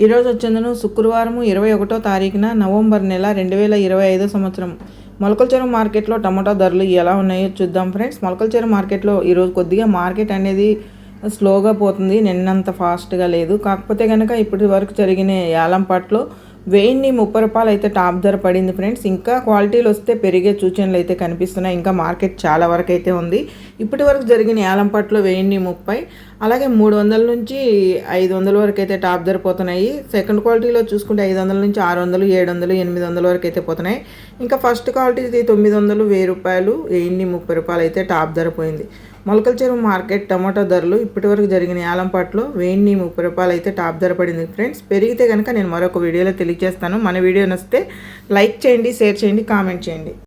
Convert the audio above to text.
ఈరోజు వచ్చేందును శుక్రవారం ఇరవై ఒకటో తారీఖున నవంబర్ నెల రెండు వేల ఇరవై ఐదో సంవత్సరం. మొలకల మార్కెట్లో టమాటా ధరలు ఎలా ఉన్నాయో చూద్దాం ఫ్రెండ్స్. మొలకల మార్కెట్లో ఈరోజు కొద్దిగా మార్కెట్ అనేది స్లోగా పోతుంది. నిన్నంత ఫాస్ట్గా లేదు. కాకపోతే కనుక ఇప్పటి వరకు జరిగిన యాలంపాట్లో వెయిన్ని ముప్పై రూపాయలు అయితే టాప్ ధర పడింది ఫ్రెండ్స్. ఇంకా క్వాలిటీలు వస్తే పెరిగే సూచనలు అయితే కనిపిస్తున్నాయి. ఇంకా మార్కెట్ చాలా వరకు అయితే ఉంది. ఇప్పటి వరకు జరిగిన యాలంపాట్లో వెయ్యిన్ని ముప్పై అలాగే మూడు వందల నుంచి ఐదు వందల వరకు అయితే టాప్ ధర పోతున్నాయి. సెకండ్ క్వాలిటీలో చూసుకుంటే ఐదు వందల నుంచి ఆరు వందలు ఏడు వందలు ఎనిమిది వందల వరకు అయితే పోతున్నాయి. ఇంకా ఫస్ట్ క్వాలిటీ తొమ్మిది వందలు వెయ్యి రూపాయలు వెయ్యిన్ని ముప్పై రూపాయలు అయితే టాప్ ధర పోయింది. మొలకల చెరువు మార్కెట్ టమాటో ధరలు ఇప్పటివరకు జరిగిన యాలంపాట్లో వెయ్యి ముప్పై రూపాయలు అయితే టాప్ ధర పడింది ఫ్రెండ్స్. పెరిగితే కనుక నేను మరొక వీడియోలో తెలియజేస్తాను. మన వీడియో నచ్చితే లైక్ చేయండి షేర్ చేయండి కామెంట్ చేయండి.